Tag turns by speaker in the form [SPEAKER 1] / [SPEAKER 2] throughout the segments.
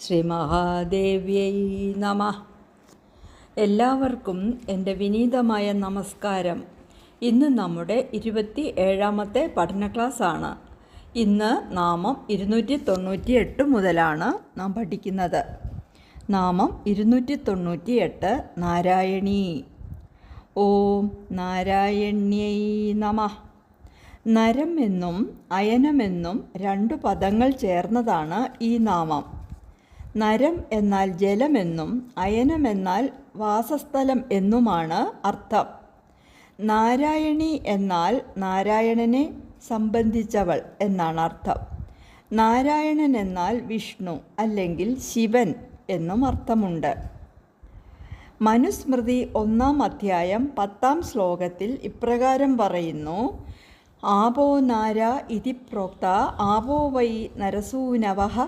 [SPEAKER 1] ശ്രീ മഹാദേവ്യൈ നമ. എല്ലാവർക്കും എന്റെ വിനീതമായ നമസ്കാരം. ഇന്ന് നമ്മുടെ ഇരുപത്തി ഏഴാമത്തെ പഠന ആണ് ഇന്ന് നാമം ഇരുന്നൂറ്റി തൊണ്ണൂറ്റി എട്ട് മുതലാണ് നാം പഠിക്കുന്നത്. നാമം ഇരുന്നൂറ്റി തൊണ്ണൂറ്റി എട്ട് നാരായണീ. ഓം നാരായണ്യൈ നമ. നരം എന്നും അയനമെന്നും രണ്ടു പദങ്ങൾ ചേർന്നതാണ് ഈ നാമം. നരം എന്നാൽ ജലമെന്നും അയനമെന്നാൽ വാസസ്ഥലം എന്നുമാണ് അർത്ഥം. നാരായണി എന്നാൽ നാരായണനെ സംബന്ധിച്ചവൾ എന്നാണ് അർത്ഥം. നാരായണൻ എന്നാൽ വിഷ്ണു അല്ലെങ്കിൽ ശിവൻ എന്നും അർത്ഥമുണ്ട്. മനുസ്മൃതി ഒന്നാം അധ്യായം പത്താം ശ്ലോകത്തിൽ ഇപ്രകാരം പറയുന്നു. ആപോ നാര ഇതി പ്രോക്ത ആപോ വൈ നരസൂനവ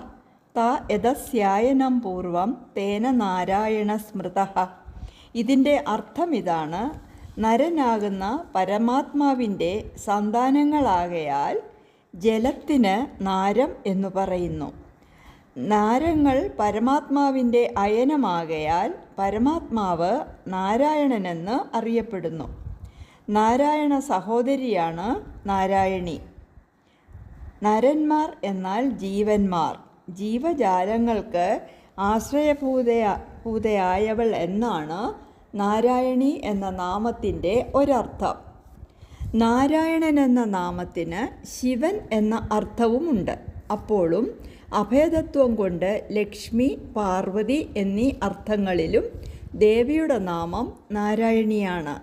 [SPEAKER 1] ത യഥസ്യായനം പൂർവം തേന നാരായണ സ്മൃത. ഇതിന്റെ അർത്ഥം ഇതാണ് നരനാകുന്ന പരമാത്മാവിന്റെ സന്താനങ്ങളാകയാൽ ജലത്തിന് നാരം എന്നു പറയുന്നു. നാരങ്ങൾ പരമാത്മാവിന്റെ അയനമാകയാൽ പരമാത്മാവ് നാരായണനെന്ന് അറിയപ്പെടുന്നു. നാരായണ സഹോദരിയാണ് നാരായണി. നരന്മാർ എന്നാൽ ജീവന്മാർ. ജീവജാലങ്ങൾക്ക് ആശ്രയഭൂതയ ഭൂതയായവൾ എന്നാണ് നാരായണി എന്ന നാമത്തിന്റെ ഒരർത്ഥം. നാരായണൻ എന്ന നാമത്തിന് ശിവൻ എന്ന അർത്ഥവുമുണ്ട്. അപ്പോഴും അഭേദത്വം കൊണ്ട് ലക്ഷ്മി പാർവതി എന്നീ അർത്ഥങ്ങളിലും ദേവിയുടെ നാമം നാരായണിയാണ്.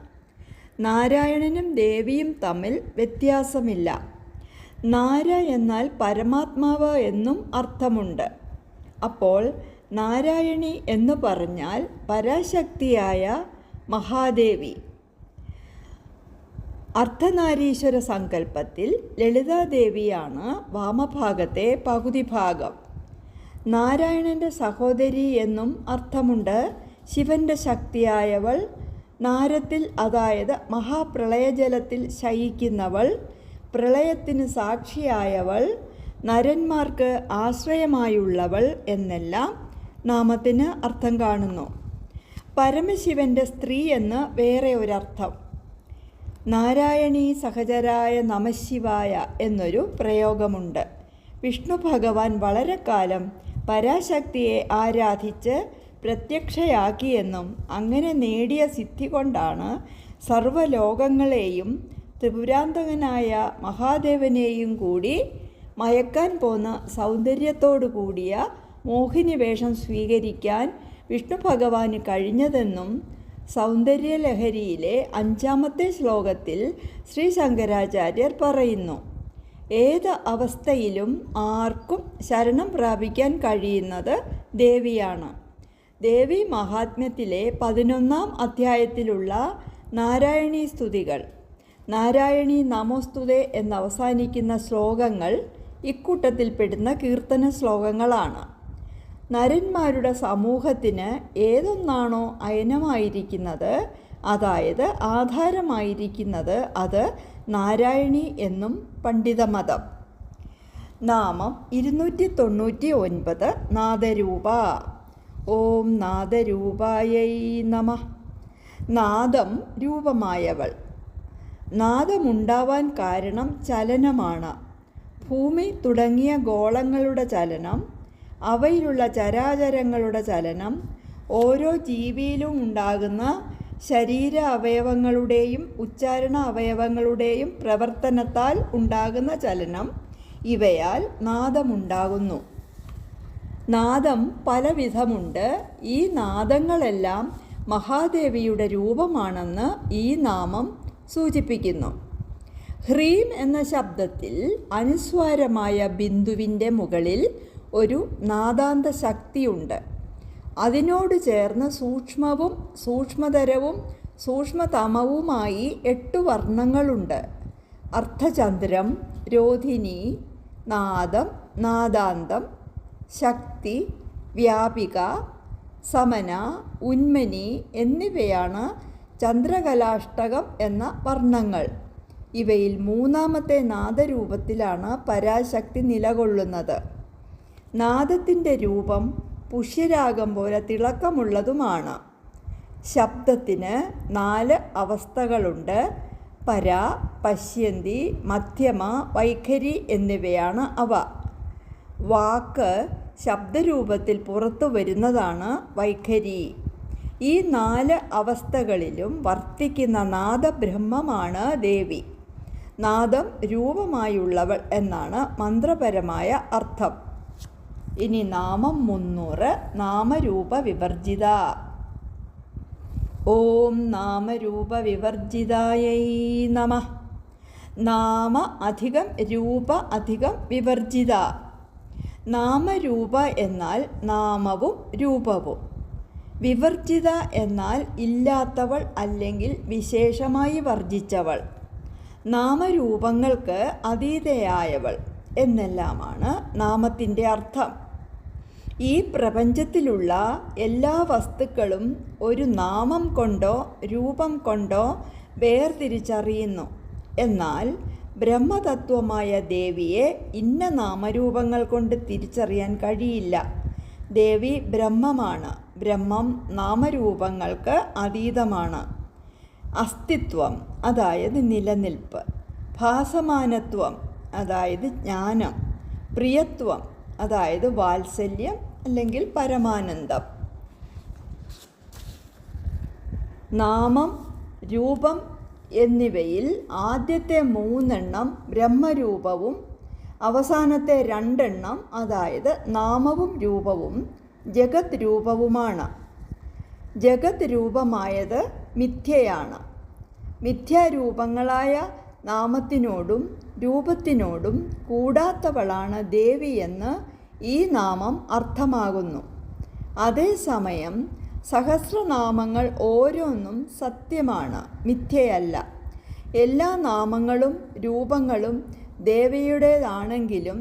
[SPEAKER 1] നാരായണനും ദേവിയും തമ്മിൽ വ്യത്യാസമില്ല. നാര എന്നാൽ പരമാത്മാവ് എന്നും അർത്ഥമുണ്ട്. അപ്പോൾ നാരായണി എന്ന് പറഞ്ഞാൽ പരാശക്തിയായ മഹാദേവി. അർദ്ധനാരീശ്വര സങ്കല്പത്തിൽ ലളിതാദേവിയാണ് വാമഭാഗത്തെ പകുതി ഭാഗം. നാരായണന്റെ സഹോദരി എന്നും അർത്ഥമുണ്ട്. ശിവന്റെ ശക്തിയായവൾ നാരത്തിൽ അതായത് മഹാപ്രളയജലത്തിൽ ശയിക്കുന്നവൾ പ്രളയത്തിന് സാക്ഷിയായവൾ നരന്മാർക്ക് ആശ്രയമായുള്ളവൾ എന്നെല്ലാം നാമത്തിന് അർത്ഥം കാണുന്നു. പരമശിവന്റെ സ്ത്രീ എന്ന് വേറെ ഒരർത്ഥം. നാരായണീ സഹചരായ നമശിവായ എന്നൊരു പ്രയോഗമുണ്ട്. വിഷ്ണു ഭഗവാൻ വളരെ കാലം പരാശക്തിയെ ആരാധിച്ച് പ്രത്യക്ഷയാക്കിയെന്നും അങ്ങനെ നേടിയ സിദ്ധി കൊണ്ടാണ് സർവലോകങ്ങളെയും ത്രിപുരാന്തകനായ മഹാദേവനെയും കൂടി മയക്കാൻ പോന്ന സൗന്ദര്യത്തോടു കൂടിയ മോഹിനി വേഷം സ്വീകരിക്കാൻ വിഷ്ണു ഭഗവാന് കഴിഞ്ഞതെന്നും സൗന്ദര്യലഹരിയിലെ അഞ്ചാമത്തെ ശ്ലോകത്തിൽ ശ്രീ ശങ്കരാചാര്യർ പറയുന്നു ഏത് അവസ്ഥയിലും ആർക്കും ശരണം പ്രാപിക്കാൻ കഴിയുന്നത് ദേവിയാണ്. ദേവി മഹാത്മ്യത്തിലെ പതിനൊന്നാം അധ്യായത്തിലുള്ള നാരായണി സ്തുതികൾ നാരായണി നമോസ്തുതേ എന്നവസാനിക്കുന്ന ശ്ലോകങ്ങൾ ഇക്കൂട്ടത്തിൽപ്പെടുന്ന കീർത്തന ശ്ലോകങ്ങളാണ്. നരന്മാരുടെ സമൂഹത്തിന് ഏതൊന്നാണോ അയനമായിരിക്കുന്നത് അതായത് ആധാരമായിരിക്കുന്നത് അത് നാരായണി എന്നും പണ്ഡിതമതം. നാമം ഇരുന്നൂറ്റി തൊണ്ണൂറ്റി ഒൻപത് നാദരൂപ. ഓം നാദരൂപായൈ നമ. നാദം രൂപമായവൾ. നാദമുണ്ടാവാൻ കാരണം ചലനമാണ്. ഭൂമി തുടങ്ങിയ ഗോളങ്ങളുടെ ചലനം അവയിലുള്ള ചരാചരങ്ങളുടെ ചലനം ഓരോ ജീവിയിലും ഉണ്ടാകുന്ന ശരീര അവയവങ്ങളുടെയും ഉച്ചാരണ അവയവങ്ങളുടെയും പ്രവർത്തനത്താൽ ഉണ്ടാകുന്ന ചലനം. ഇവയാൽ നാദമുണ്ടാകുന്നു. നാദം പലവിധമുണ്ട്. ഈ നാദങ്ങളെല്ലാം മഹാദേവിയുടെ രൂപമാണെന്ന് ഈ നാമം സൂചിപ്പിക്കുന്നു. ഹ്രീം എന്ന ശബ്ദത്തിൽ അനുസ്വാരമായ ബിന്ദുവിന്റെ മുകളിൽ ഒരു നാദാന്ത ശക്തിയുണ്ട്. അതിനോട് ചേർന്ന് സൂക്ഷ്മവും സൂക്ഷ്മതരവും സൂക്ഷ്മതമവുമായി എട്ട് വർണങ്ങളുണ്ട്. അർത്ഥചന്ദ്രം രോധിനി നാദം നാദാന്തം ശക്തി വ്യാപിക സമന ഉന്മനി എന്നിവയാണ് ചന്ദ്രകലാഷ്ടകം എന്ന വർണങ്ങൾ. ഇവയിൽ മൂന്നാമത്തെ നാദരൂപത്തിലാണ് പരാശക്തി നിലകൊള്ളുന്നത്. നാദത്തിന്റെ രൂപം പുഷ്യരാഗം പോലെ തിളക്കമുള്ളതുമാണ്. ശബ്ദത്തിന് നാല് അവസ്ഥകളുണ്ട്. പര പശ്യന്തി മധ്യമ വൈഖരി എന്നിവയാണ് അവ. വാക്ക് ശബ്ദരൂപത്തിൽ പുറത്തു വരുന്നതാണ് വൈഖരി. ഈ നാല് അവസ്ഥകളിലും വർത്തിക്കുന്ന നാദബ്രഹ്മമാണ് ദേവി. നാദം രൂപമായുള്ളവൾ എന്നാണ് മന്ത്രപരമായ അർത്ഥം. ഇനി നാമം മുന്നൂറ് നാമരൂപ വിവർജിത. ഓം നാമരൂപ വിവർജിതായൈ നമ. നാമ അധികം രൂപ അധികം വിവർജിത. നാമരൂപ എന്നാൽ നാമവും രൂപവും. വിവർജിത എന്നാൽ ഇല്ലാത്തവൾ അല്ലെങ്കിൽ വിശേഷമായി വർജിച്ചവൾ. നാമരൂപങ്ങൾക്ക് അതീതയായവൾ എന്നെല്ലാമാണ് നാമത്തിന്റെ അർത്ഥം. ഈ പ്രപഞ്ചത്തിലുള്ള എല്ലാ വസ്തുക്കളും ഒരു നാമം കൊണ്ടോ രൂപം കൊണ്ടോ വേർതിരിച്ചറിയുന്നു. എന്നാൽ ബ്രഹ്മതത്വമായ ദേവിയെ ഇന്ന നാമരൂപങ്ങൾ കൊണ്ട് തിരിച്ചറിയാൻ കഴിയില്ല. ദേവി ബ്രഹ്മമാണ്. ബ്രഹ്മം നാമരൂപങ്ങൾക്ക് അതീതമാണ്. അസ്തിത്വം അതായത് നിലനിൽപ്പ്. ഭാസമാനത്വം അതായത് ജ്ഞാനം. പ്രിയത്വം അതായത് വാത്സല്യം അല്ലെങ്കിൽ പരമാനന്ദം. നാമം രൂപം എന്നിവയിൽ ആദ്യത്തെ മൂന്നെണ്ണം ബ്രഹ്മരൂപവും അവസാനത്തെ രണ്ടെണ്ണം അതായത് നാമവും രൂപവും ജഗത് രൂപവുമാണ്. ജഗത് രൂപമായത് മിഥ്യയാണ്. മിഥ്യാരൂപങ്ങളായ നാമത്തിനോടും രൂപത്തിനോടും കൂടാത്തവളാണ് ദേവി എന്ന് ഈ നാമം അർത്ഥമാകുന്നു. അതേസമയം സഹസ്രനാമങ്ങൾ ഓരോന്നും സത്യമാണ് മിഥ്യയല്ല. എല്ലാ നാമങ്ങളും രൂപങ്ങളും ദേവിയുടേതാണെങ്കിലും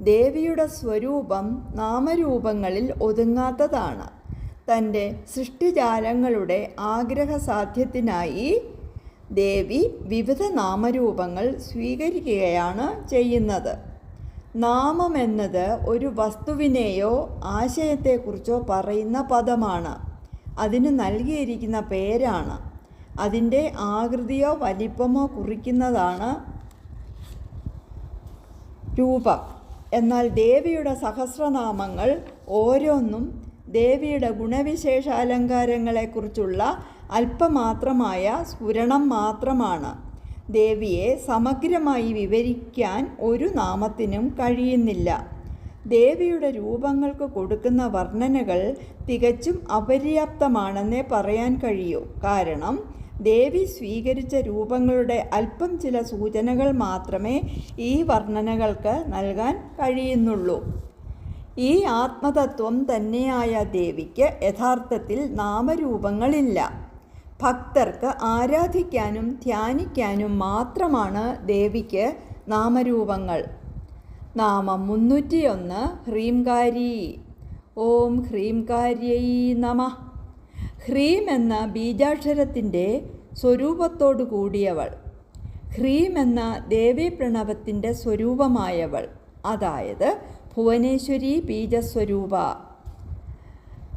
[SPEAKER 1] ദേവിയുടെ സ്വരൂപം നാമരൂപങ്ങളിൽ ഒതുങ്ങാത്തതാണ്. തന്റെ സൃഷ്ടിജാലങ്ങളുടെ ആഗ്രഹസാധ്യത്തിനായി ദേവി വിവിധ നാമരൂപങ്ങൾ സ്വീകരിക്കുകയാണ് ചെയ്യുന്നത്. നാമം എന്നത് ഒരു വസ്തുവിനെയോ ആശയത്തെക്കുറിച്ചോ പറയുന്ന പദമാണ്. അതിന് നൽകിയിരിക്കുന്ന പേരാണ്. അതിന്റെ ആകൃതിയോ വലിപ്പമോ കുറിക്കുന്നതാണ് രൂപം. എന്നാൽ ദേവിയുടെ സഹസ്രനാമങ്ങൾ ഓരോന്നും ദേവിയുടെ ഗുണവിശേഷാലങ്കാരങ്ങളെക്കുറിച്ചുള്ള അല്പമാത്രമായ സ്ഫുരണം മാത്രമാണ്. ദേവിയെ സമഗ്രമായി വിവരിക്കാൻ ഒരു നാമത്തിനും കഴിയുന്നില്ല. ദേവിയുടെ രൂപങ്ങൾക്ക് കൊടുക്കുന്ന വർണനകൾ തികച്ചും അപര്യാപ്തമാണെന്നേ പറയാൻ കഴിയൂ. കാരണം ദേവി സ്വീകരിച്ച രൂപങ്ങളുടെ അല്പം ചില സൂചനകൾ മാത്രമേ ഈ വർണനകൾക്ക് നൽകാൻ കഴിയുന്നുള്ളൂ. ഈ ആത്മതത്വം തന്നെയായ ദേവിക്ക് യഥാർത്ഥത്തിൽ നാമരൂപങ്ങളില്ല. ഭക്തർക്ക് ആരാധിക്കാനും ധ്യാനിക്കാനും മാത്രമാണ് ദേവിക്ക് നാമരൂപങ്ങൾ. നാമം മുന്നൂറ്റിയൊന്ന്. ഹ്രീംകാരി. ഓം ഹ്രീംകാര്യൈ നമ. ഹ്രീം എന്ന ബീജാക്ഷരത്തിന്റെ സ്വരൂപത്തോടു കൂടിയവൾ. ഹ്രീം എന്ന ദേവീപ്രണവത്തിന്റെ സ്വരൂപമായവൾ. അതായത് ഭുവനേശ്വരി ബീജസ്വരൂപ.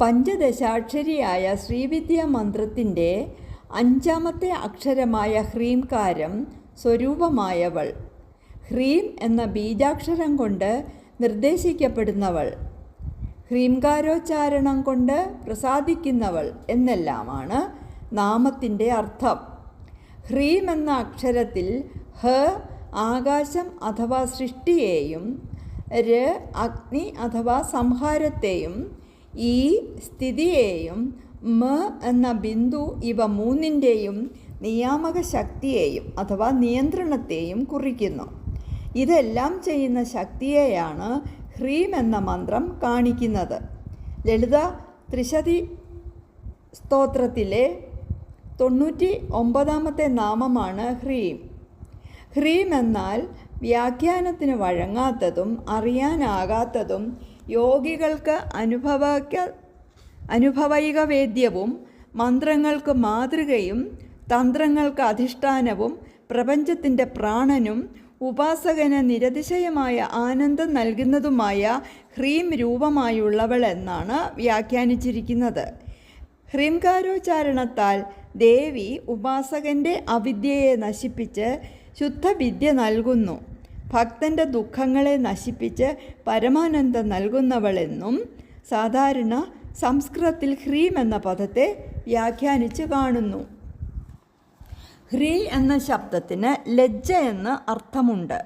[SPEAKER 1] പഞ്ചദശാക്ഷരിയായ ശ്രീവിദ്യ മന്ത്രത്തിന്റെ അഞ്ചാമത്തെ അക്ഷരമായ ഹ്രീംകാരം സ്വരൂപമായവൾ. ഹ്രീം എന്ന ബീജാക്ഷരം കൊണ്ട് നിർദ്ദേശിക്കപ്പെടുന്നവൾ. ഹ്രീംകാരോച്ചാരണം കൊണ്ട് പ്രസാദിക്കുന്നവൾ എന്നെല്ലാമാണ് നാമത്തിന്റെ അർത്ഥം. ഹ്രീം എന്ന അക്ഷരത്തിൽ ഹ ആകാശം അഥവാ സൃഷ്ടിയെയും ര അഗ്നി അഥവാ സംഹാരത്തെയും ഈ സ്ഥിതിയെയും മ എന്ന ബിന്ദു ഇവ മൂന്നിന്റെയും നിയാമക ശക്തിയെയും അഥവാ നിയന്ത്രണത്തെയും കുറിക്കുന്നു. ഇതെല്ലാം ചെയ്യുന്ന ശക്തിയെയാണ് ഹ്രീം എന്ന മന്ത്രം കാണിക്കുന്നത്. ലളിത ത്രിശതി സ്തോത്രത്തിലെ തൊണ്ണൂറ്റി ഒമ്പതാമത്തെ നാമമാണ് ഹ്രീം. ഹ്രീം എന്നാൽ വ്യാഖ്യാനത്തിന് വഴങ്ങാത്തതും അറിയാനാകാത്തതും യോഗികൾക്ക് അനുഭവക്ക അനുഭവൈക വേദ്യവും മന്ത്രങ്ങൾക്ക് മാതൃകയും തന്ത്രങ്ങൾക്ക് അധിഷ്ഠാനവും പ്രപഞ്ചത്തിന്റെ പ്രാണനും ഉപാസകന് നിരതിശയമായ ആനന്ദം നൽകുന്നതുമായ ഹ്രീം രൂപമായുള്ളവൾ എന്നാണ് വ്യാഖ്യാനിച്ചിരിക്കുന്നത്. ഹ്രീംകാരോച്ചാരണത്താൽ ദേവി ഉപാസകന്റെ അവിദ്യയെ നശിപ്പിച്ച് ശുദ്ധവിദ്യ നൽകുന്നു. ഭക്തന്റെ ദുഃഖങ്ങളെ നശിപ്പിച്ച് പരമാനന്ദം നൽകുന്നവളെന്നും സാധാരണ സംസ്കൃതത്തിൽ ഹ്രീം എന്ന പദത്തെ വ്യാഖ്യാനിച്ച് കാണുന്നു. ഹ്രീ എന്ന ശബ്ദത്തിന് ലജ്ജ എന്ന് അർത്ഥമുണ്ട്.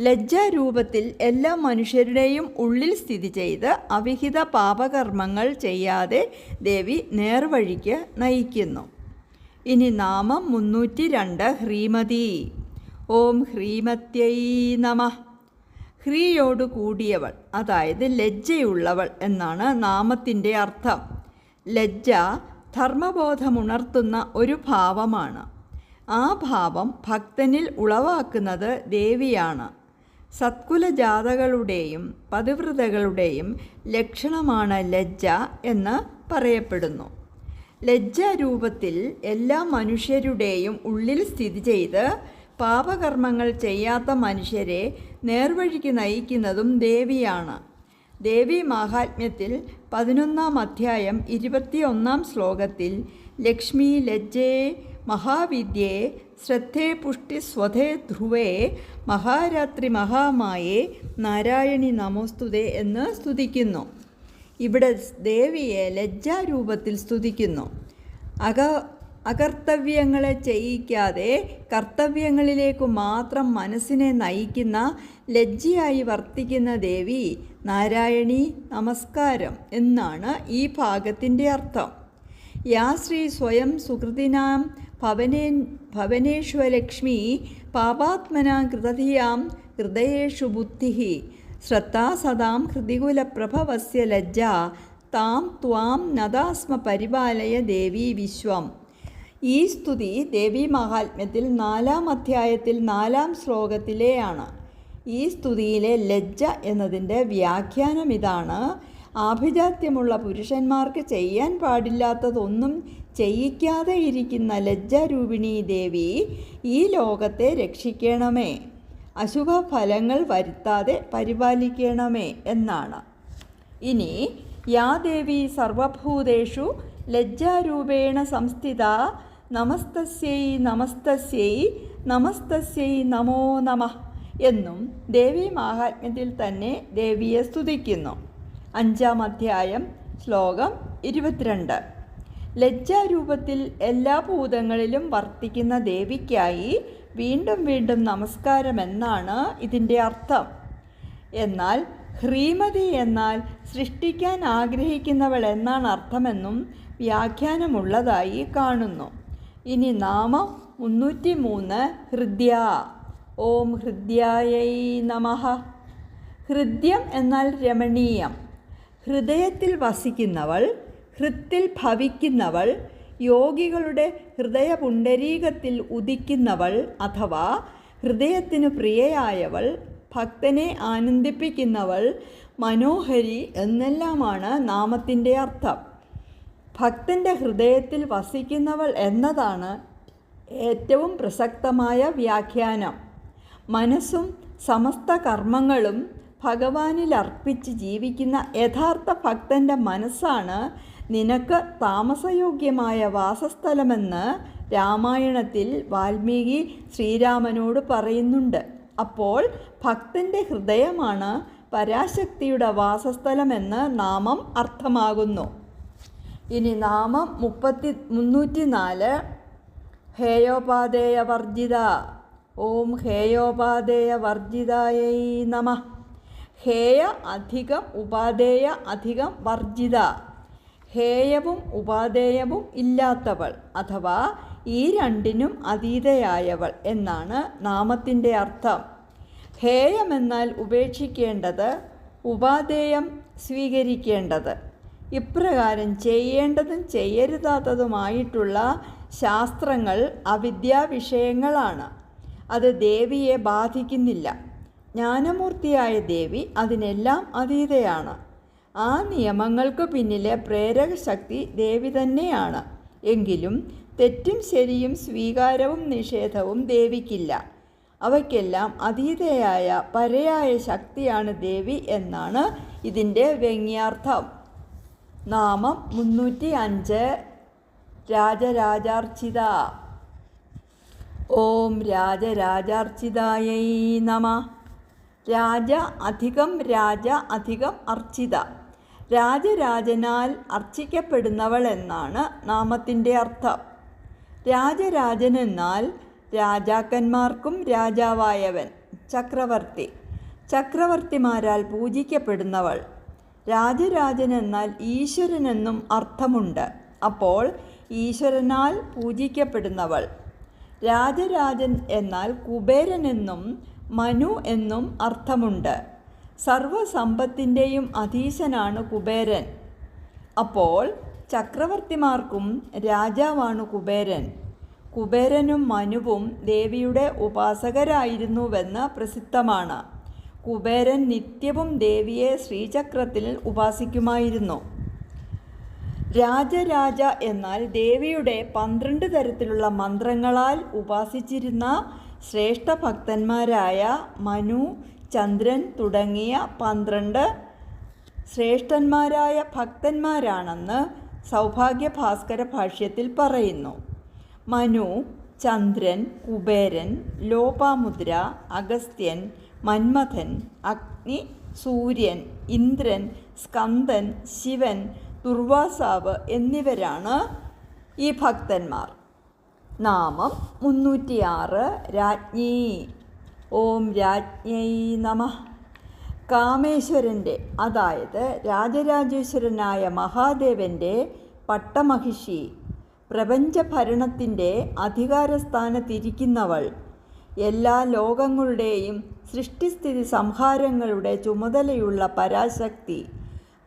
[SPEAKER 1] ലജ്ജാരൂപത്തിൽ എല്ലാ മനുഷ്യരുടെയും ഉള്ളിൽ സ്ഥിതി ചെയ്ത് അവിഹിത പാപകർമ്മങ്ങൾ ചെയ്യാതെ ദേവി നേർവഴിക്ക് നയിക്കുന്നു. ഇനി നാമം മുന്നൂറ്റി രണ്ട് ഹ്രീമതി. ഓം ഹ്രീമത്യൈ നമ. ഹ്രീയോട് കൂടിയവൾ അതായത് ലജ്ജയുള്ളവൾ എന്നാണ് നാമത്തിന്റെ അർത്ഥം. ലജ്ജ ധർമ്മബോധമുണർത്തുന്ന ഒരു ഭാവമാണ്. ആ ഭാവം ഭക്തനിൽ ഉളവാക്കുന്നത് ദേവിയാണ്. സത്കുലജാതകളുടെയും പതിവ്രതകളുടെയും ലക്ഷണമാണ് ലജ്ജ എന്ന് പറയപ്പെടുന്നു. ലജ്ജ രൂപത്തിൽ എല്ലാ മനുഷ്യരുടെയും ഉള്ളിൽ സ്ഥിതി ചെയ്ത് പാപകർമ്മങ്ങൾ ചെയ്യാത്ത മനുഷ്യരെ നേർവഴിക്ക് നയിക്കുന്നതും ദേവിയാണ്. ദേവി മാഹാത്മ്യത്തിൽ പതിനൊന്നാം അധ്യായം ഇരുപത്തിയൊന്നാം ശ്ലോകത്തിൽ ലക്ഷ്മി ലജ്ജേ മഹാവിദ്യേ ശ്രദ്ധേ പുഷ്ടി സ്വധേ ധ്രുവേ മഹാരാത്രി മഹാമായെ നാരായണി നമോസ്തുതേ എന്ന് സ്തുതിക്കുന്നു. ഇവിടെ ദേവിയെ ലജ്ജാരൂപത്തിൽ സ്തുതിക്കുന്നു. അക അകർത്തവ്യങ്ങളെ ചെയ്യിക്കാതെ കർത്തവ്യങ്ങളിലേക്ക് മാത്രം മനസ്സിനെ നയിക്കുന്ന ലജ്ജയായി വർത്തിക്കുന്ന ദേവി നാരായണി നമസ്കാരം എന്നാണ് ഈ ഭാഗത്തിന്റെ അർത്ഥം. യാ ശ്രീ സ്വയം സുഹൃതിനാം ഭവനേ ഭവനേശ്വലക്ഷ്മി പാപാത്മന കൃതധിയാം ഹൃദയേഷു ബുദ്ധി ശ്രദ്ധാ സദാം ഹൃതികുലപ്രഭവസ്യ ലജ്ജ താം ത്വാം നദാസ്മ പരിപാലയ ദേവീ വിശ്വം. ഈ സ്തുതി ദേവി മഹാത്മ്യത്തിൽ നാലാം അധ്യായത്തിൽ നാലാം ശ്ലോകത്തിലെയാണ്. ഈ സ്തുതിയിലെ ലജ്ജ എന്നതിന്റെ വ്യാഖ്യാനം ഇതാണ്. ആഭിജാത്യമുള്ള പുരുഷന്മാർക്ക് ചെയ്യാൻ പാടില്ലാത്തതൊന്നും ചെയ്യിക്കാതെ ഇരിക്കുന്ന ലജ്ജാരൂപിണി ദേവി ഈ ലോകത്തെ രക്ഷിക്കണമേ. അശുഭ ഫലങ്ങൾ വരുത്താതെ പരിപാലിക്കണമേ എന്നാണ്. ഇനി യാ ദേവി സർവഭൂതേഷു ലജ്ജാരൂപേണ സംസ്ഥിത നമസ്തസ്യൈ നമസ്തസ്യൈ നമസ്തസ്യൈ നമോ നമ എന്നും ദേവി മാഹാത്മ്യത്തിൽ തന്നെ ദേവിയെ സ്തുതിക്കുന്നു. അഞ്ചാം അധ്യായം ശ്ലോകം ഇരുപത്തിരണ്ട്. ലജ്ജാരൂപത്തിൽ എല്ലാ ഭൂതങ്ങളിലും വർത്തിക്കുന്ന ദേവിക്കായി വീണ്ടും വീണ്ടും നമസ്കാരം എന്നാണ് ഇതിന്റെ അർത്ഥം. എന്നാൽ ഹ്രീമതി എന്നാൽ സൃഷ്ടിക്കാൻ ആഗ്രഹിക്കുന്നവൾ എന്നാണ് അർത്ഥമെന്നും വ്യാഖ്യാനമുള്ളതായി കാണുന്നു. ഇനി നാമം മുന്നൂറ്റി മൂന്ന് ഹൃദ്യ. ഓം ഹൃദ്യായൈ നമ. ഹൃദ്യം എന്നാൽ രമണീയം. ഹൃദയത്തിൽ വസിക്കുന്നവൾ ഹൃത്തിൽ ഭവിക്കുന്നവൾ യോഗികളുടെ ഹൃദയപുണ്ടരീകത്തിൽ ഉദിക്കുന്നവൾ അഥവാ ഹൃദയത്തിന് പ്രിയയായവൾ ഭക്തനെ ആനന്ദിപ്പിക്കുന്നവൾ മനോഹരി എന്നെല്ലാമാണ് നാമത്തിന്റെ അർത്ഥം. ഭക്തന്റെ ഹൃദയത്തിൽ വസിക്കുന്നവൾ എന്നതാണ് ഏറ്റവും പ്രസക്തമായ വ്യാഖ്യാനം. മനസ്സും സമസ്ത കർമ്മങ്ങളും ഭഗവാനിൽ അർപ്പിച്ച് ജീവിക്കുന്ന യഥാർത്ഥ ഭക്തന്റെ മനസ്സാണ് നിനക്ക് താമസയോഗ്യമായ വാസസ്ഥലമെന്ന് രാമായണത്തിൽ വാൽമീകി ശ്രീരാമനോട് പറയുന്നുണ്ട്. അപ്പോൾ ഭക്തന്റെ ഹൃദയമാണ് പരാശക്തിയുടെ വാസസ്ഥലമെന്ന് നാമം അർത്ഥമാകുന്നു. ഇനി നാമം മുപ്പത്തി മുന്നൂറ്റി നാല് ഹേയോപാദേയ വർജിത ഓം ഹേയോപാദേയ വർജിതായൈ നമ. ഹേയ അധികം ഉപാദേയ അധികം വർജിത. ഹേയവും ഉപാദേയവും ഇല്ലാത്തവൾ അഥവാ ഈ രണ്ടിനും അതീതയായവൾ എന്നാണ് നാമത്തിന്റെ അർത്ഥം. ഹേയമെന്നാൽ ഉപേക്ഷിക്കേണ്ടത് ഉപാദേയം സ്വീകരിക്കേണ്ടത്. ഇപ്രകാരം ചെയ്യേണ്ടതും ചെയ്യരുതാത്തതുമായിട്ടുള്ള ശാസ്ത്രങ്ങൾ അവിദ്യാവിഷയങ്ങളാണ്. അത് ദേവിയെ ബാധിക്കുന്നില്ല. ജ്ഞാനമൂർത്തിയായ ദേവി അതിനെല്ലാം അതീതയാണ്. ആ നിയമങ്ങൾക്ക് പിന്നിലെ പ്രേരക ശക്തി ദേവി തന്നെയാണ്. എങ്കിലും തെറ്റും ശരിയും സ്വീകാരവും നിഷേധവും ദേവിക്കില്ല. അവയ്ക്കെല്ലാം അതീതയായ പരയായ ശക്തിയാണ് ദേവി എന്നാണ് ഇതിന്റെ വ്യംഗ്യാർത്ഥം. നാമം മുന്നൂറ്റി അഞ്ച്. രാജരാജാർച്ചിത. ഓം രാജരാജാർച്ചിതായൈ നമ. രാജ അധികം രാജ അധികം അർച്ചിത. രാജരാജനാൽ അർച്ചിക്കപ്പെടുന്നവൾ എന്നാണ് നാമത്തിന്റെ അർത്ഥം. രാജരാജൻ എന്നാൽ രാജാക്കന്മാർക്കും രാജാവായവൻ ചക്രവർത്തി. ചക്രവർത്തിമാരാൽ പൂജിക്കപ്പെടുന്നവൾ. രാജരാജൻ എന്നാൽ ഈശ്വരനെന്നും അർത്ഥമുണ്ട്. അപ്പോൾ ഈശ്വരനാൽ പൂജിക്കപ്പെടുന്നവൾ. രാജരാജൻ എന്നാൽ കുബേരനെന്നും മനു എന്നും അർത്ഥമുണ്ട്. സർവസമ്പത്തിന്റെയും അധീശനാണ് കുബേരൻ. അപ്പോൾ ചക്രവർത്തിമാർക്കും രാജാവാണ് കുബേരൻ. കുബേരനും മനുവും ദേവിയുടെ ഉപാസകരായിരുന്നുവെന്ന് പ്രസിദ്ധമാണ്. കുബേരൻ നിത്യവും ദേവിയെ ശ്രീചക്രത്തിൽ ഉപാസിക്കുമായിരുന്നു. രാജരാജ എന്നാൽ ദേവിയുടെ പന്ത്രണ്ട് തരത്തിലുള്ള മന്ത്രങ്ങളാൽ ഉപാസിച്ചിരുന്ന ശ്രേഷ്ഠ ഭക്തന്മാരായ മനു ചന്ദ്രൻ തുടങ്ങിയ പന്ത്രണ്ട് ശ്രേഷ്ഠന്മാരായ ഭക്തന്മാരാണെന്ന് സൗഭാഗ്യ ഭാസ്കര ഭാഷ്യത്തിൽ പറയുന്നു. മനു ചന്ദ്രൻ കുബേരൻ ലോപാമുദ്ര അഗസ്ത്യൻ മന്മഥൻ അഗ്നി സൂര്യൻ ഇന്ദ്രൻ സ്കന്ദൻ ശിവൻ ദുർവാസാവ് എന്നിവരാണ് ഈ ഭക്തന്മാർ. നാമം മുന്നൂറ്റിയാറ് രാജ്ഞി. ഓം രാജ്ഞൈ നമ. കാമേശ്വരന്റെ അതായത് രാജരാജേശ്വരനായ മഹാദേവന്റെ പട്ടമഹിഷി പ്രപഞ്ചഭരണത്തിന്റെ അധികാരസ്ഥാനത്തിരിക്കുന്നവൾ. എല്ലാ ലോകങ്ങളുടെയും സൃഷ്ടിസ്ഥിതി സംഹാരങ്ങളുടെ ചുമതലയുള്ള പരാശക്തി.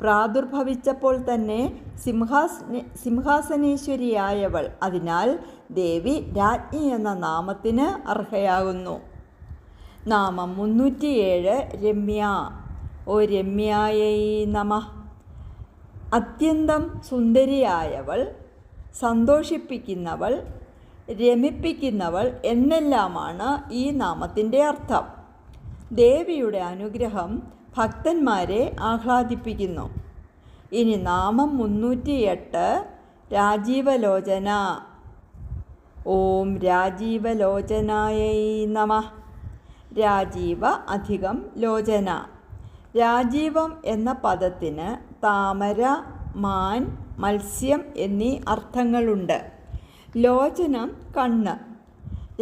[SPEAKER 1] പ്രാദുർഭവിച്ചപ്പോൾ തന്നെ സിംഹാസന സിംഹാസനേശ്വരിയായവൾ. അതിനാൽ ദേവി രാജ്ഞി എന്ന നാമത്തിന് അർഹയാകുന്നു. നാമം മുന്നൂറ്റിയേഴ് രമ്യ. ഓ രമ്യായൈ നമ. അത്യന്തം സുന്ദരിയായവൾ സന്തോഷിപ്പിക്കുന്നവൾ രമിപ്പിക്കുന്നവൾ എന്നെല്ലാമാണ് ഈ നാമത്തിന്റെ അർത്ഥം. ദേവിയുടെ അനുഗ്രഹം ഭക്തന്മാരെ ആഹ്ലാദിപ്പിക്കുന്നു. ഇനി നാമം മുന്നൂറ്റിയെട്ട് രാജീവലോചന. ഓം രാജീവലോചനായൈ നമ. രാജീവ അധികം ലോചന. രാജീവം എന്ന പദത്തിന് താമര മാൻ മത്സ്യം എന്നീ അർത്ഥങ്ങളുണ്ട്. ലോചനം കണ്ണ്.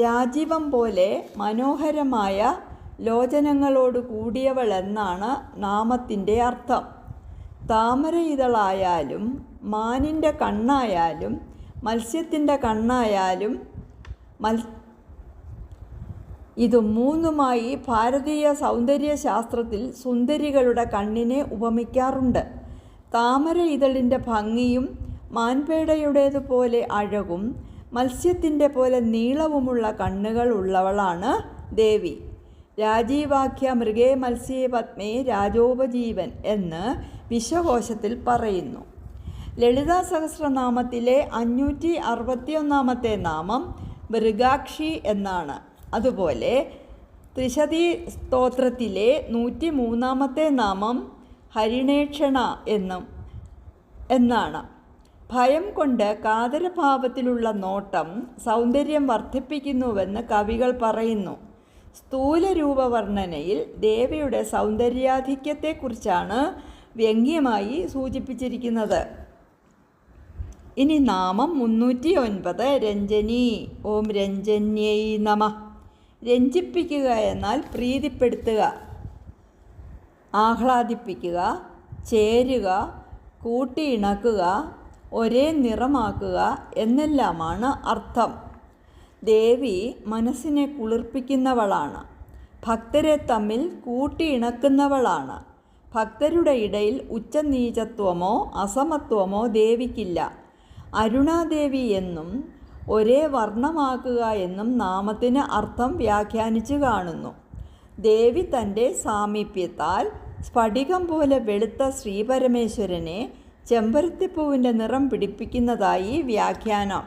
[SPEAKER 1] രാജീവം പോലെ മനോഹരമായ ലോചനങ്ങളോട് കൂടിയവൾ എന്നാണ് നാമത്തിന്റെ അർത്ഥം. താമര ഇതളായാലും മാനിന്റെ കണ്ണായാലും മത്സ്യത്തിന്റെ കണ്ണായാലും മൽ ഇത് മൂന്നുമായി ഭാരതീയ സൗന്ദര്യശാസ്ത്രത്തിൽ സുന്ദരികളുടെ കണ്ണിനെ ഉപമിക്കാറുണ്ട്. താമര ഇതളിന്റെ ഭംഗിയും മാൻപേടയുടേതുപോലെ അഴകും മത്സ്യത്തിന്റെ പോലെ നീളവുമുള്ള കണ്ണുകൾ ഉള്ളവളാണ് ദേവി. രാജീവാഖ്യ മൃഗേ മത്സ്യേ പത്മേ രാജോപജീവൻ എന്ന് വിശ്വകോശത്തിൽ പറയുന്നു. ലളിതാ സഹസ്രനാമത്തിലെ അഞ്ഞൂറ്റി അറുപത്തിയൊന്നാമത്തെ നാമം മൃഗാക്ഷി എന്നാണ്. അതുപോലെ ത്രിശതി സ്തോത്രത്തിലെ നൂറ്റി മൂന്നാമത്തെ നാമം ഹരിണേക്ഷണ എന്നും എന്നാണ്. ഭയം കൊണ്ട് കാതരഭാവത്തിലുള്ള നോട്ടം സൗന്ദര്യം വർദ്ധിപ്പിക്കുന്നുവെന്ന് കവികൾ പറയുന്നു. സ്ഥൂല രൂപവർണനയിൽ ദേവിയുടെ സൗന്ദര്യാധിക്യത്തെക്കുറിച്ചാണ് വ്യംഗ്യമായി സൂചിപ്പിച്ചിരിക്കുന്നത്. ഇനി നാമം മുന്നൂറ്റി ഒൻപത് രഞ്ജനി ഓം രഞ്ജന്യൈ നമ. രഞ്ജിപ്പിക്കുക എന്നാൽ പ്രീതിപ്പെടുത്തുക. ആഹ്ലാദിപ്പിക്കുക ചേരുക കൂട്ടിയിണക്കുക ഒരേ നിറമാക്കുക എന്നെല്ലാമാണ് അർത്ഥം. ദേവി മനസ്സിനെ കുളിർപ്പിക്കുന്നവളാണ്. ഭക്തരെ തമ്മിൽ കൂട്ടിയിണക്കുന്നവളാണ്. ഭക്തരുടെ ഇടയിൽ ഉച്ചനീചത്വമോ അസമത്വമോ ദേവിക്കില്ല. അരുണാദേവി എന്നും ഒരേ വർണമാക്കുക എന്നും നാമത്തിന് അർത്ഥം വ്യാഖ്യാനിച്ചു കാണുന്നു. ദേവി തന്റെ സാമീപ്യത്താൽ സ്ഫടികം പോലെ വെളുത്ത ശ്രീപരമേശ്വരനെ ചെമ്പരത്തിപ്പൂവിന്റെ നിറം പിടിപ്പിക്കുന്നതായി വ്യാഖ്യാനം.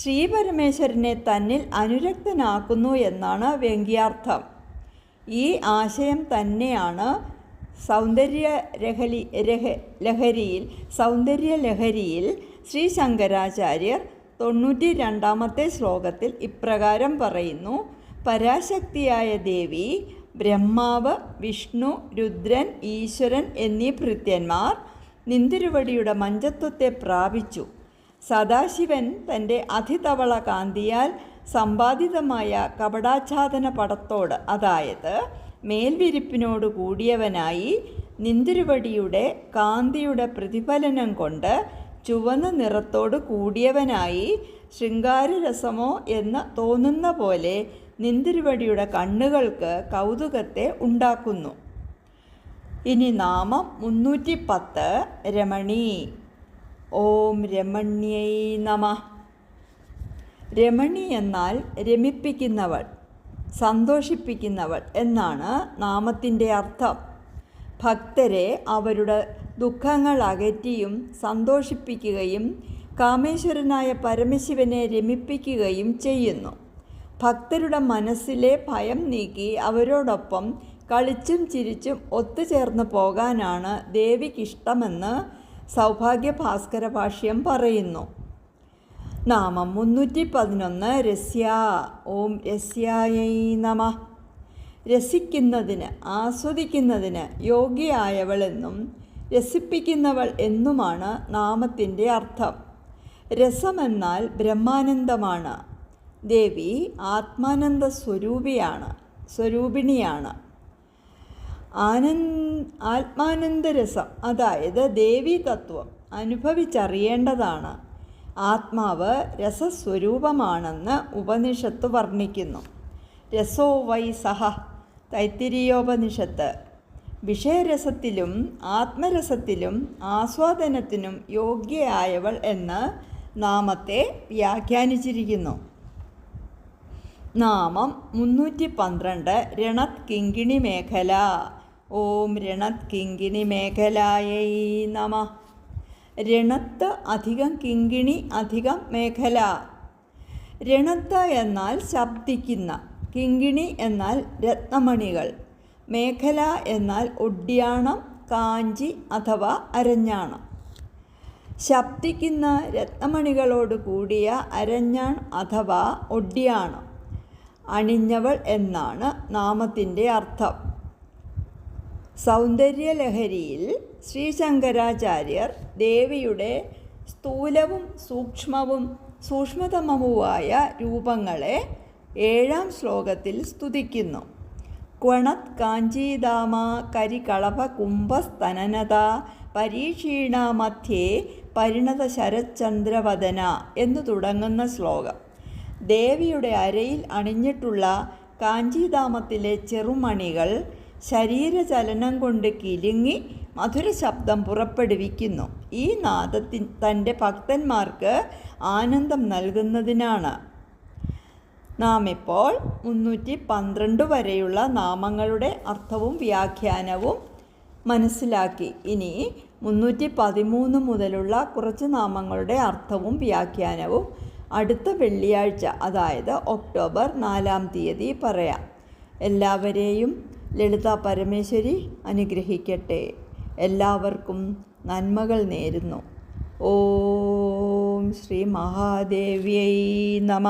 [SPEAKER 1] ശ്രീപരമേശ്വരനെ തന്നിൽ അനുരക്തനാക്കുന്നു എന്നാണ് വ്യംഗ്യാർത്ഥം. ഈ ആശയം തന്നെയാണ് സൗന്ദര്യ രഹലി രഹ ലഹരിയിൽ സൗന്ദര്യ ലഹരിയിൽ ശ്രീ ശങ്കരാചാര്യർ തൊണ്ണൂറ്റി രണ്ടാമത്തെ ശ്ലോകത്തിൽ ഇപ്രകാരം പറയുന്നു. പരാശക്തിയായ ദേവി ബ്രഹ്മാവ് വിഷ്ണു രുദ്രൻ ഈശ്വരൻ എന്നീ ഭൃത്യന്മാർ നിന്തിരുവടിയുടെ മഞ്ചത്വത്തെ പ്രാപിച്ചു. സദാശിവൻ തന്റെ അതിതവള കാന്തിയാൽ സമ്പാദിതമായ കപടാച്ഛാദന പടത്തോട് അതായത് മേൽവിരിപ്പിനോട് കൂടിയവനായി നിന്തിരുവടിയുടെ കാന്തിയുടെ പ്രതിഫലനം കൊണ്ട് ചുവന്ന നിറത്തോട് കൂടിയവനായി ശൃംഗാരരസമോ എന്ന് തോന്നുന്ന പോലെ നിന്തിരുവടിയുടെ കണ്ണുകൾക്ക് കൗതുകത്തെ ഉണ്ടാക്കുന്നു. ഇനി നാമം മുന്നൂറ്റി പത്ത് രമണി. ഓം രമണ്യൈ നമ. രമണി എന്നാൽ രമിപ്പിക്കുന്നവൾ സന്തോഷിപ്പിക്കുന്നവൾ എന്നാണ് നാമത്തിന്റെ അർത്ഥം. ഭക്തരെ അവരുടെ ദുഃഖങ്ങൾ അകറ്റിയും സന്തോഷിപ്പിക്കുകയും കാമേശ്വരനായ പരമശിവനെ രമിപ്പിക്കുകയും ചെയ്യുന്നു. ഭക്തരുടെ മനസ്സിലെ ഭയം നീക്കി അവരോടൊപ്പം കളിച്ചും ചിരിച്ചും ഒത്തുചേർന്ന് പോകാനാണ് ദേവിക്കിഷ്ടമെന്ന് സൗഭാഗ്യ ഭാസ്കര ഭാഷ്യം പറയുന്നു. നാമം മുന്നൂറ്റി പതിനൊന്ന് രസ്യ ഓം രസ്യായൈ നമ. രസിക്കുന്നതിന് ആസ്വദിക്കുന്നതിന് യോഗ്യയായവളെന്നും രസിപ്പിക്കുന്നവൾ എന്നുമാണ് നാമത്തിന്റെ അർത്ഥം. രസമെന്നാൽ ബ്രഹ്മാനന്ദമാണ്. ദേവി ആത്മാനന്ദ സ്വരൂപിയാണ് സ്വരൂപിണിയാണ്. ആനന്ദ് ആത്മാനന്ദരസം അതായത് ദേവി തത്വം അനുഭവിച്ചറിയേണ്ടതാണ്. ആത്മാവ് രസസ്വരൂപമാണെന്ന് ഉപനിഷത്ത് വർണിക്കുന്നു. രസോ വൈ സഹ തൈത്തിരിയോപനിഷത്ത്. വിഷയരസത്തിലും ആത്മരസത്തിലും ആസ്വാദനത്തിനും യോഗ്യയായവൾ എന്ന് നാമത്തെ വ്യാഖ്യാനിച്ചിരിക്കുന്നു. നാമം മുന്നൂറ്റി പന്ത്രണ്ട് രണത് കിങ്കിണി മേഖല. ഓം രണത് കിങ്കിണി മേഖലായൈ നമ. രണത്ത് അധികം കിങ്കിണി അധികം മേഖല. രണത്ത് എന്നാൽ ശബ്ദിക്കുന്ന കിങ്കിണി എന്നാൽ രത്നമണികൾ. മേഖല എന്നാൽ ഒഡ്യാണം കാഞ്ചി അഥവാ അരഞ്ഞാണം. ശബ്ദിക്കുന്ന രത്നമണികളോട് കൂടിയ അരഞ്ഞാൺ അഥവാ ഒഡ്യാണം. അണിഞ്ഞവൾ എന്നാണ് നാമത്തിന്റെ അർത്ഥം. സൗന്ദര്യലഹരിയിൽ ശ്രീ ശങ്കരാചാര്യർ ദേവിയുടെ സ്ഥൂലവും സൂക്ഷ്മവും സൂക്ഷ്മതമവുമായ രൂപങ്ങളെ ഏഴാം ശ്ലോകത്തിൽ സ്തുതിക്കുന്നു. ക്വണത് കാഞ്ചീദാമ കരികളഭ കുംഭസ്തനനത പരീക്ഷീണ മധ്യേ പരിണത ശരചന്ദ്രവദന എന്നു തുടങ്ങുന്ന ശ്ലോകം. ദേവിയുടെ അരയിൽ അണിഞ്ഞിട്ടുള്ള കാഞ്ചീധാമത്തിലെ ചെറുമണികൾ ശരീരചലനം കൊണ്ട് കിലുങ്ങി മധുര ശബ്ദം പുറപ്പെടുവിക്കുന്നു. ഈ നാദത്തിൻ തന്റെ ഭക്തന്മാർക്ക് ആനന്ദം നൽകുന്നതിനാണ്. നാം ഇപ്പോൾ മുന്നൂറ്റി പന്ത്രണ്ട് വരെയുള്ള നാമങ്ങളുടെ അർത്ഥവും വ്യാഖ്യാനവും മനസ്സിലാക്കി. ഇനി മുന്നൂറ്റി പതിമൂന്ന് മുതലുള്ള കുറച്ച് നാമങ്ങളുടെ അർത്ഥവും വ്യാഖ്യാനവും അടുത്ത വെള്ളിയാഴ്ച അതായത് ഒക്ടോബർ നാലാം തീയതി പറയാം. എല്ലാവരെയും ലളിത പരമേശ്വരി അനുഗ്രഹിക്കട്ടെ. എല്ലാവർക്കും നന്മകൾ നേരുന്നു. ഓം ശ്രീ മഹാദേവ്യൈ നമ.